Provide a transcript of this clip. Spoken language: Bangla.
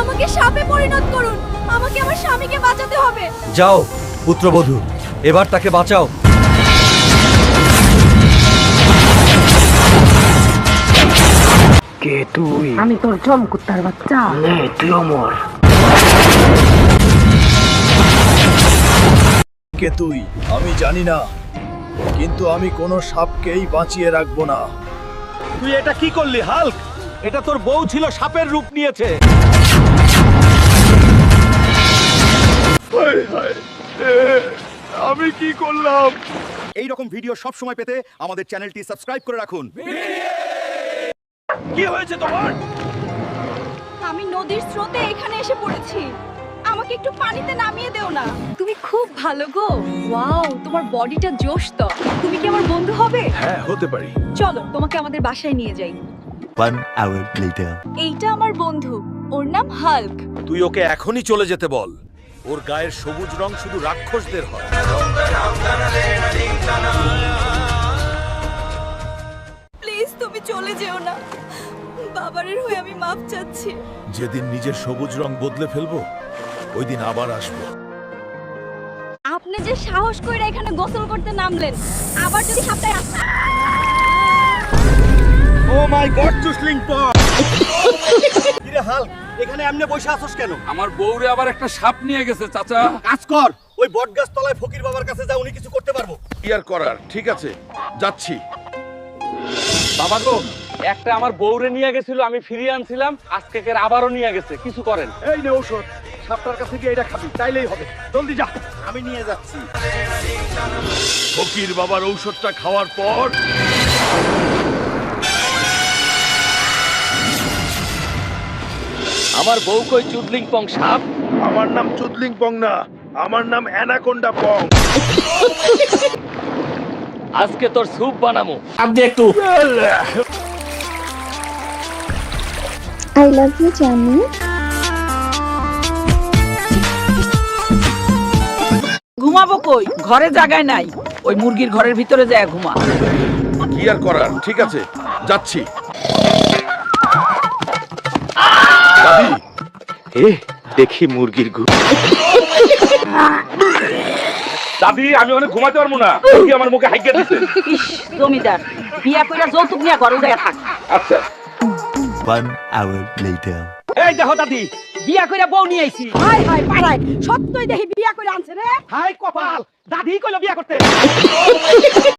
আমাকে সাপে পরিণত করুন। আমাকে আমার স্বামীকে বাঁচাতে হবে। যাও পুত্রবধূ। এবার তাকে বাঁচাও। কে তুই? আমি তোর জম কুত্তার বাচ্চা। নে তুই অমর। কে তুই? আমি জানি না। কিন্তু আমি কোনো সাপকেই বাঁচিয়ে রাখব না। তুই এটা কি করলি হাল্ক? এটা তোর বউ ছিল সাপের রূপ নিয়েছে। আমি কি করলাম? এই রকম ভিডিও সব সময় পেতে আমাদের চ্যানেলটি সাবস্ক্রাইব করে রাখুন। কি হয়েছে তোমার? আমি নদীর স্রোতে এখানে এসে পড়েছি। আমাকে একটু পানিতে নামিয়ে দেও না। তুমি খুব ভালো গো। ওয়াও তোমার বডিটা জোশ তো তুমি কি আমার বন্ধু হবে? হ্যাঁ হতে পারি। চলো তোমাকে আমাদের বাসায় নিয়ে যাই। One hour later. এইটা আমার বন্ধু। ওর নাম হাল্ক। তুই ওকে এখনই চলে যেতে বল। ওর গায়ের সবুজ রং শুধু রাক্ষসদের হয়। প্লিজ তুমি চলে যেও না। বাবারের হয়ে আমি মাপ চাচ্ছি। যেদিন নিজের সবুজ রং বদলে ফেলব ওই দিন আবার আসব। আপনি যে সাহস করে এখানে গোসল করতে নামলেন আবার যদি সাপটায় আসে ও মাই গড কিরে হাল্ক এখানে এমনি বসে আছস কেন? আমার বউরে আবার একটা সাপ নিয়ে গেছে চাচা। কাজ কর ওই বটগাছ তলায় ফকির বাবার কাছে যা উনি কিছু করতে পারব। কি আর করার ঠিক আছে যাচ্ছি। বাবা গো একটা আমার বউরে নিয়ে গেছিল আমি ফিরিয়ে আনছিলাম আজকে কের আবারও নিয়ে গেছে কিছু করেন। এই নে ঔষধ সাপটার কাছে গিয়ে এটা খাবি তাইলেই হবে। জলদি যা। আমি নিয়ে যাচ্ছি। ফকির বাবার ঔষধটা খাওয়ার পর আমার বউ কই চুদলিং পং সাপ? আমার নাম চুদলিং পং না আমার নাম অ্যানাকোন্ডা পং। আজকে তোর স্যুপ বানামু। আপনি একটু। I love you, Jamie. ঘুমাবো কই? ঘরে জায়গায় নাই। ওই মুরগির ঘরের ভিতরে যায় ঘুমা। কি আর করার? ঠিক আছে যাচ্ছি। দাদি এ দেখি মুরগির গু দাদি আমি অনেক ঘুমাতে পারব না। কি আমার মুখে হাইকে দিছে। জমিদার বিয়া কইরা যৌতুক নিয়ে ঘরে উড়ে থাক। আচ্ছা। One hour later. এই দেখো দাদি বিয়া কইরা বউ নিয়ে আইছি। হাই হাই পাড়ায় সত্যই দেখি বিয়া কইরা আনছে রে। হাই কপাল দাদি কইলো বিয়া করতে।